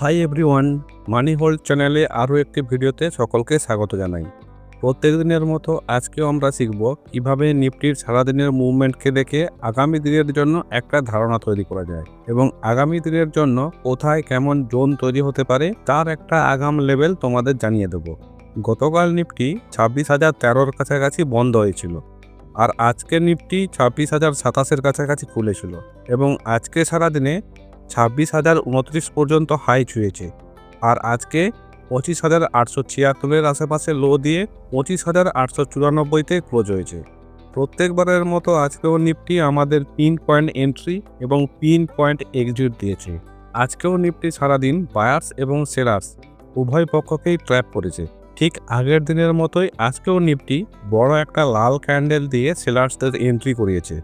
Hi everyone মানি hold চ্যানেলে আরও একটি ভিডিওতে সকলকে স্বাগত জানাই। প্রত্যেক দিনের মতো আজকেও আমরা শিখব কীভাবে নিফটির সারাদিনের মুভমেন্টকে দেখে আগামী দিনের জন্য একটা ধারণা তৈরি করা যায় এবং আগামী দিনের জন্য কোথায় কেমন জোন তৈরি হতে পারে তার একটা আগাম লেভেল তোমাদের জানিয়ে দেব। গতকাল নিফটি ছাব্বিশ হাজার তেরোর কাছাকাছি বন্ধ হয়েছিল আর আজকের নিফটি ছাব্বিশ হাজার সাতাশের কাছাকাছি খুলেছিল এবং আজকে সারাদিনে ছাব্বিশ হাজার উনত্রিশ পর্যন্ত হাই ছুঁয়েছে। আর আজকে পঁচিশ হাজার আটশো ছিয়াত্তরের আশেপাশে লো দিয়ে পঁচিশ হাজার আটশো চুরানব্বইতে ক্লোজ হয়েছে। প্রত্যেকবারের মতো আজকেও নিফটি আমাদের পিন পয়েন্ট এন্ট্রি এবং পিন পয়েন্ট এক্সিট দিয়েছে। আজকেও নিফটি সারাদিন বায়ার্স এবং সেলার্স উভয় পক্ষকেই ট্র্যাপ করেছে। ঠিক আগের দিনের মতোই আজকেও নিফটি বড় একটা লাল ক্যান্ডেল দিয়ে সেলার্সদের এন্ট্রি করিয়েছে।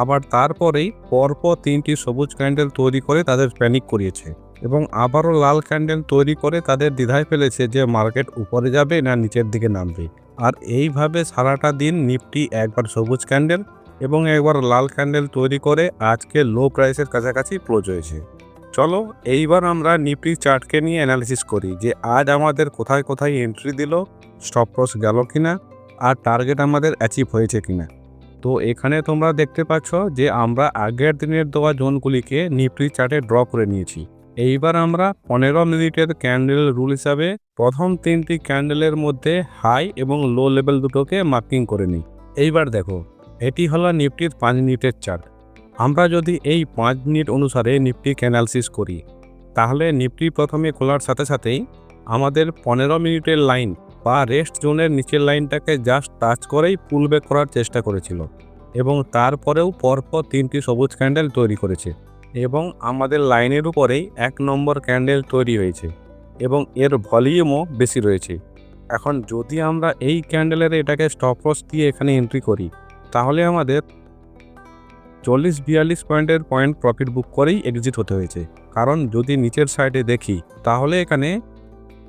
আবার তারপরেই পরপর তিনটি সবুজ ক্যান্ডেল তৈরি করে তাদের প্যানিক করিয়েছে এবং আবারও লাল ক্যান্ডেল তৈরি করে তাদের দ্বিধায় ফেলেছে যে মার্কেট উপরে যাবে না নিচের দিকে নামবে। আর এইভাবে সারাটা দিন নিফটি একবার সবুজ ক্যান্ডেল এবং একবার লাল ক্যান্ডেল তৈরি করে আজকে লো প্রাইসের কাছাকাছি ক্লোজ হয়েছে। চলো, এইবার আমরা নিফটি চার্টকে নিয়ে অ্যানালিসিস করি যে আজ আমাদের কোথায় কোথায় এন্ট্রি দিল স্টপ লস গেল কিনা, আর টার্গেট আমাদের অ্যাচিভ হয়েছে কিনা। তো এখানে তোমরা দেখতে পাচ্ছ যে আমরা আগের দিনের দেওয়া জোনগুলিকে নিফটি চার্টে ড্র করে নিয়েছি। এইবার আমরা পনেরো মিনিটের ক্যান্ডেল রুল হিসাবে প্রথম তিনটি ক্যান্ডেলের মধ্যে হাই এবং লো লেভেল দুটোকে মার্কিং করে নিই। এইবার দেখো, এটি হলো নিফটির পাঁচ মিনিটের চার্ট। আমরা যদি এই পাঁচ মিনিট অনুসারে নিফটি ক্যানালসিস করি, তাহলে নিফটি প্রথমে খোলার সাথে সাথেই আমাদের পনেরো মিনিটের লাইন বা রেস্ট জোনের নিচের লাইনটাকে জাস্ট টাচ করেই পুল ব্যাক করার চেষ্টা করেছিল এবং তারপরেও পরপর তিনটি সবুজ ক্যান্ডেল তৈরি করেছে এবং আমাদের লাইনের উপরেই এক নম্বর ক্যান্ডেল তৈরি হয়েছে এবং এর ভলিউমও বেশি রয়েছে। এখন যদি আমরা এই ক্যান্ডেলের এটাকে স্টপ লস দিয়ে এখানে এন্ট্রি করি, তাহলে আমাদের চল্লিশ বিয়াল্লিশ পয়েন্টের পয়েন্ট প্রফিট বুক করেই এক্সিট হতে হয়েছে। কারণ যদি নিচের সাইডে দেখি, তাহলে এখানে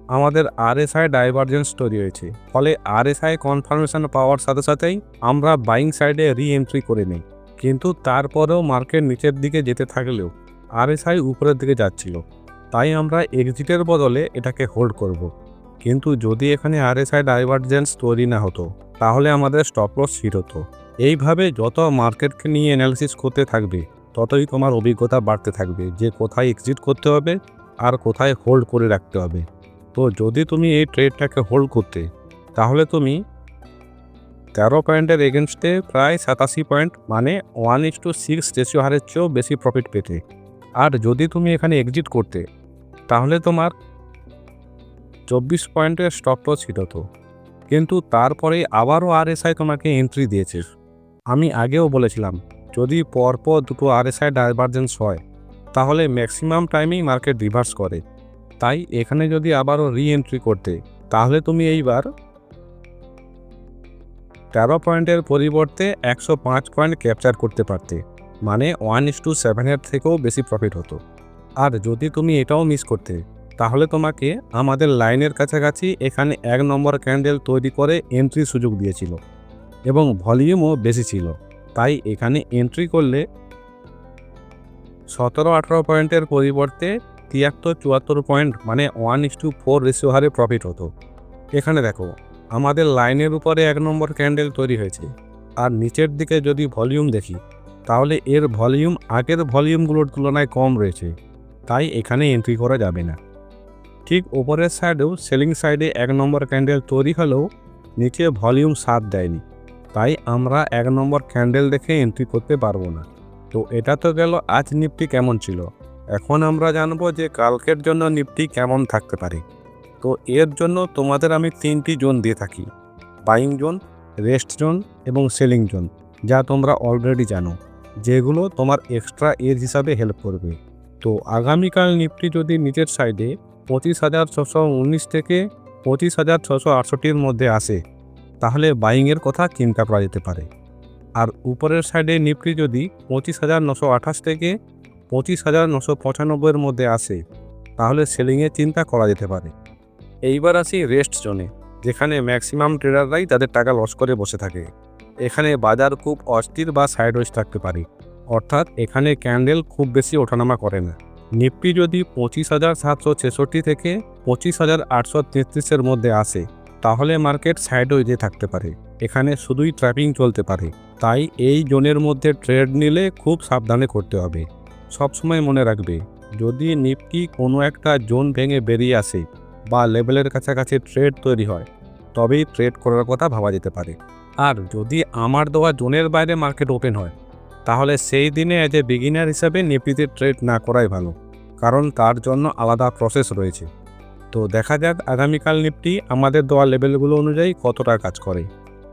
আমাদের আরএসআই ডাইভারজেন্স তৈরি হয়েছে। ফলে আরএসআই কনফার্মেশন পাওয়ার সাথে সাথেই আমরা বাইং সাইডে রি এন্ট্রি করে নিই। কিন্তু তারপরেও মার্কেট নিচের দিকে যেতে থাকলেও আরএসআই উপরের দিকে যাচ্ছিল। তাই আমরা এক্সিটের বদলে এটাকে হোল্ড করব। কিন্তু যদি এখানে আরএসআই ডাইভারজেন্স তৈরি না হতো, তাহলে আমাদের স্টপ লস হিট হতো। এইভাবে যত মার্কেটকে নিয়ে অ্যানালিসিস করতে থাকবে, ততই তোমার অভিজ্ঞতা বাড়তে থাকবে যে কোথায় এক্সিট করতে হবে আর কোথায় হোল্ড করে রাখতে হবে। তো যদি তুমি এই ট্রেডটাকে হোল্ড করতে, তাহলে তুমি তেরো পয়েন্টের এগেনস্টে প্রায় সাতাশি পয়েন্ট মানে one is to six ratio হারের চেয়েও বেশি প্রফিট পেতে। আর যদি তুমি এখানে এক্সিট করতে, তাহলে তোমার চব্বিশ পয়েন্টের স্টপ হিট হতো কিন্তু তারপরে আবারও আরএসআই তোমাকে এন্ট্রি দিয়েছে। আমি আগেও বলেছিলাম, যদি পরপর দুটো আরএসআই ডাইভারজেন্স হয়, তাহলে ম্যাক্সিমাম টাইমেই মার্কেট রিভার্স করে। তাই এখানে যদি আবারও রি এন্ট্রি করতে, তাহলে তুমি এইবার তেরো পয়েন্টের পরিবর্তে একশো পাঁচ পয়েন্ট ক্যাপচার করতে পারতে মানে ওয়ান ইস টু সেভেনের থেকেও বেশি প্রফিট হতো। আর যদি তুমি এটাও মিস করতে, তাহলে তোমাকে আমাদের লাইনের কাছাকাছি এখানে এক নম্বর ক্যান্ডেল তৈরি করে এন্ট্রি সুযোগ দিয়েছিল এবং ভলিউমও বেশি ছিল। তাই এখানে এন্ট্রি করলে সতেরো আঠেরো পয়েন্টের পরিবর্তে তিয়াত্তর চুয়াত্তর পয়েন্ট মানে one is to four ratio হারে প্রফিট হতো। এখানে দেখো, আমাদের লাইনের উপরে এক নম্বর ক্যান্ডেল তৈরি হয়েছে। আর নিচের দিকে যদি ভলিউম দেখি, তাহলে এর ভলিউম আগের ভলিউমগুলোর তুলনায় কম রয়েছে। তাই এখানে এন্ট্রি করা যাবে না। ঠিক ওপরের সাইডেও সেলিং সাইডে এক নম্বর ক্যান্ডেল তৈরি হলেও নিচে ভলিউম সাথ দেয়নি। তাই আমরা এক নম্বর ক্যান্ডেল দেখে এন্ট্রি করতে পারব না। তো এটা তো গেল আজ নিফটি কেমন ছিল? এখন আমরা জানব যে কালকের জন্য নিফটি কেমন থাকতে পারে। তো এর জন্য তোমাদের আমি তিনটি জোন দিয়ে থাকি। বাইং জোন, রেস্ট জোন এবং সেলিং জোন, যা তোমরা অলরেডি জানো, যেগুলো তোমার এক্সট্রা এজ হিসাবে হেল্প করবে। তো আগামীকাল নিফটি যদি নিচের সাইডে পঁচিশ হাজার ছশো উনিশ থেকে পঁচিশ হাজার ছশো আটষট্টির মধ্যে আসে, তাহলে বাইংয়ের কথা চিন্তা করা যেতে পারে। আর উপরের সাইডে নিফটি যদি পঁচিশ হাজার নশো আঠাশ থেকে পঁচিশ হাজার নশো পঁচানব্বইয়ের মধ্যে আসে তাহলে সেলিংয়ের চিন্তা করা যেতে পারে। এইবার আসি রেস্ট জোনে, যেখানে ম্যাক্সিমাম ট্রেডাররাই তাদের টাকা লস করে বসে থাকে। এখানে বাজার খুব অস্থির বা সাইডওয়েজ থাকতে পারে। অর্থাৎ এখানে ক্যান্ডেল খুব বেশি ওঠানামা করে না। নিফটি যদি পঁচিশ হাজার সাতশো ছেষট্টি থেকে পঁচিশ হাজার আটশো তেত্রিশের মধ্যে আসে, তাহলে মার্কেট সাইডওয়েজে থাকতে পারে। এখানে শুধুই ট্র্যাপিং চলতে পারে। তাই এই জোনের মধ্যে ট্রেড নিলে খুব সাবধানে করতে হবে। সবসময় মনে রাখবে, যদি নিফটি কোনো একটা জোন ভেঙে বেরিয়ে আসে বা লেভেলের কাছাকাছি ট্রেড তৈরি হয়, তবেই ট্রেড করার কথা ভাবা যেতে পারে। আর যদি আমার দেওয়া জোনের বাইরে মার্কেট ওপেন হয়, তাহলে সেই দিনে অ্যাজ এ বিগিনার হিসাবে নিফটিতে ট্রেড না করাই ভালো, কারণ তার জন্য আলাদা প্রসেস রয়েছে। তো দেখা যাক আগামীকাল নিফটি আমাদের দেওয়া লেভেলগুলো অনুযায়ী কতটা কাজ করে।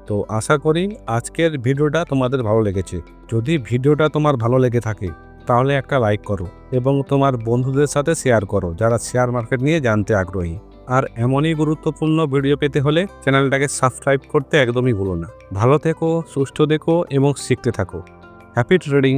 তো আশা করি আজকের ভিডিওটা তোমাদের ভালো লেগেছে। যদি ভিডিওটা তোমার ভালো লেগে থাকে তাহলে একটা লাইক করো এবং তোমার বন্ধুদের সাথে শেয়ার করো যারা শেয়ার মার্কেট নিয়ে জানতে আগ্রহী। আর এমনই গুরুত্বপূর্ণ ভিডিও পেতে হলে চ্যানেলটাকে সাবস্ক্রাইব করতে একদমই ভুলো না। ভালো থেকো, সুস্থ দেখো এবং শিখতে থাকো। Happy trading